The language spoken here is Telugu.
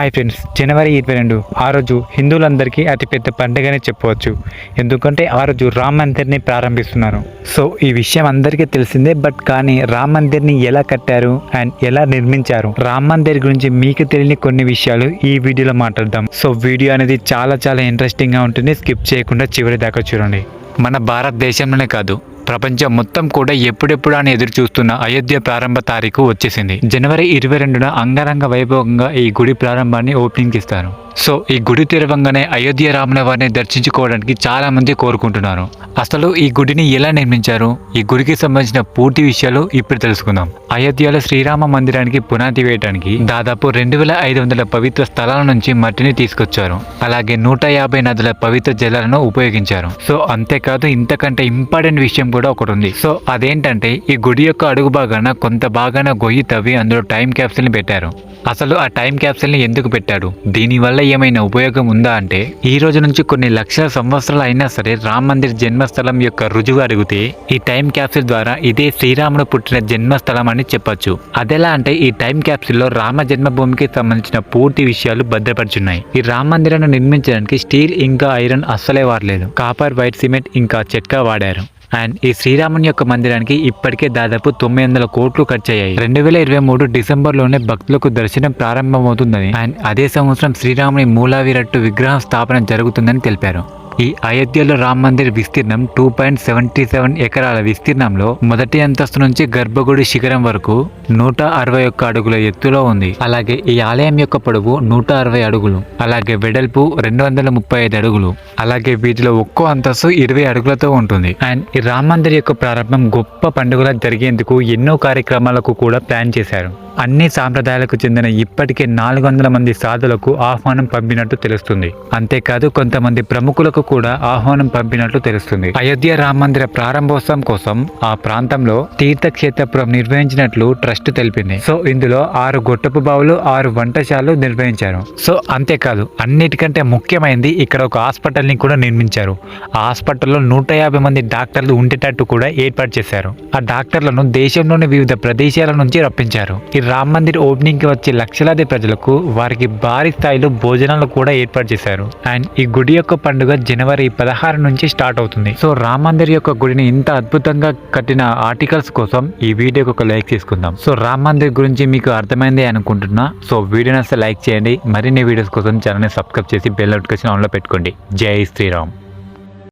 హాయ్ ఫ్రెండ్స్ జనవరి ఇరవై రెండు ఆ రోజు హిందువులందరికీ అతిపెద్ద పండుగనే చెప్పవచ్చు. ఎందుకంటే ఆ రోజు రామ్ మందిర్ని ప్రారంభిస్తున్నారు. సో ఈ విషయం అందరికీ తెలిసిందే బట్ కానీ రామ్ మందిర్ని ఎలా కట్టారు అండ్ ఎలా నిర్మించారు? రామ్ మందిర్ గురించి మీకు తెలియని కొన్ని విషయాలు ఈ వీడియోలో మాట్లాడదాం. సో వీడియో అనేది చాలా చాలా ఇంట్రెస్టింగ్గా ఉంటుంది. స్కిప్ చేయకుండా చివరి దాకా చూడండి. మన భారతదేశంలోనే కాదు ప్రపంచం మొత్తం కూడా ఎప్పుడెప్పుడు అని ఎదురు చూస్తున్న అయోధ్య ప్రారంభ తారీఖు వచ్చేసింది. జనవరి ఇరవై రెండున అంగరంగ వైభవంగా ఈ గుడి ప్రారంభాన్ని ఓపెనింగ్ ఇస్తారు. సో ఈ గుడి తెరవంగానే అయోధ్య రాముల వారిని దర్శించుకోవడానికి చాలామంది కోరుకుంటున్నారు. అసలు ఈ గుడిని ఎలా నిర్మించారు? ఈ గుడికి సంబంధించిన పూర్తి విషయాలు ఇప్పుడు తెలుసుకుందాం. అయోధ్యలో శ్రీరామ మందిరానికి పునాది వేయడానికి దాదాపు రెండు వేల ఐదు వందల పవిత్ర స్థలాల నుంచి మట్టిని తీసుకొచ్చారు. అలాగే నూట యాభై నదుల పవిత్ర జలాలను ఉపయోగించారు. సో అంతేకాదు ఇంతకంటే ఇంపార్టెంట్ విషయం కూడా ఒకటి ఉంది. సో అదేంటంటే ఈ గుడి యొక్క అడుగు భాగాన కొంత భాగాన గొయ్యి తవ్వి అందులో టైం క్యాప్సిల్ని పెట్టారు. అసలు ఆ టైం క్యాప్సిల్ని ఎందుకు పెట్టాడు దీనివల్ల ఏమైనా ఉపయోగం ఉందా అంటే ఈ రోజు నుంచి కొన్ని లక్షల సంవత్సరాలు అయినా సరే రామ్ మందిర్ జన్మస్థలం యొక్క రుజువు అడిగితే ఈ టైం క్యాప్సిల్ ద్వారా ఇదే శ్రీరాముడు పుట్టిన జన్మస్థలం అని చెప్పొచ్చు. అదెలా అంటే ఈ టైం క్యాప్సిల్లో రామ జన్మభూమికి సంబంధించిన పూర్తి విషయాలు భద్రపరుచున్నాయి. ఈ రామ మందిరాన్ని నిర్మించడానికి స్టీల్ ఇంకా ఐరన్ అస్సలే వాడలేదు. కాపర్ వైట్ సిమెంట్ ఇంకా చెక్క వాడారు. అండ్ ఈ శ్రీరాముని యొక్క మందిరానికి ఇప్పటికే దాదాపు తొమ్మిది వందల కోట్లు ఖర్చు అయ్యాయి రెండు వేల ఇరవై మూడు డిసెంబర్లోనే భక్తులకు దర్శనం ప్రారంభమవుతుందని అండ్ అదే సంవత్సరం శ్రీరాముని మూలావిరట్టు విగ్రహం స్థాపన జరుగుతుందని తెలిపారు. ఈ అయోధ్యలో రామ్ మందిర్ విస్తీర్ణం టూ పాయింట్ సెవెంటీ సెవెన్ ఎకరాల విస్తీర్ణంలో మొదటి అంతస్తు నుంచి గర్భగుడి శిఖరం వరకు నూట అరవై ఒక్క అడుగుల ఎత్తులో ఉంది. అలాగే ఈ ఆలయం యొక్క పొడవు నూట అరవై అడుగులు. అలాగే వెడల్పు రెండు వందల ముప్పై ఐదు అడుగులు. అలాగే వీటిలో ఒక్కో అంతస్తు ఇరవై అడుగులతో ఉంటుంది. అండ్ ఈ రామ్ మందిర్ యొక్క ప్రారంభం గొప్ప పండుగలా జరిగేందుకు ఎన్నో కార్యక్రమాలకు కూడా ప్లాన్ చేశారు. అన్ని సాంప్రదాయాలకు చెందిన ఇప్పటికే నాలుగు వందల మంది సాధులకు ఆహ్వానం పంపినట్టు తెలుస్తుంది. అంతేకాదు కొంతమంది ప్రముఖులకు కూడా ఆహ్వానం పంపినట్లు తెలుస్తుంది. అయోధ్య రామ మందిర ప్రారంభోత్సవం కోసం ఆ ప్రాంతంలో తీర్థక్షేత్రపురం నిర్వహించినట్లు ట్రస్ట్ తెలిపింది. సో ఇందులో ఆరు గొట్టపు బావులు ఆరు వంటశాలలు నిర్వహించారు. సో అంతేకాదు అన్నిటికంటే ముఖ్యమైనది ఇక్కడ ఒక హాస్పిటల్ని కూడా నిర్మించారు. ఆ హాస్పిటల్లో నూట యాభై మంది డాక్టర్లు ఉండేటట్టు కూడా ఏర్పాటు చేశారు. ఆ డాక్టర్లను దేశంలోని వివిధ ప్రదేశాల నుంచి రప్పించారు. ఈ రామ్ మందిర్ ఓపెనింగ్కి వచ్చే లక్షలాది ప్రజలకు వారికి భారీ స్థాయిలో భోజనాలు కూడా ఏర్పాటు చేశారు. అండ్ ఈ గుడి యొక్క పండుగ జనవరి పదహారు నుంచి స్టార్ట్ అవుతుంది. సో రామ్ మందిర్ యొక్క గుడిని ఇంత అద్భుతంగా కట్టిన ఆర్టికల్స్ కోసం ఈ వీడియోకి ఒక లైక్ తీసుకుందాం. సో రామ్ మందిర్ గురించి మీకు అర్థమైంది అనుకుంటున్నా. సో వీడియో అసలు లైక్ చేయండి. మరిన్ని వీడియోస్ కోసం ఛానల్ని సబ్స్క్రైబ్ చేసి బెల్ నోటిఫికేషన్ ఆన్లో పెట్టుకోండి. జై శ్రీరామ్.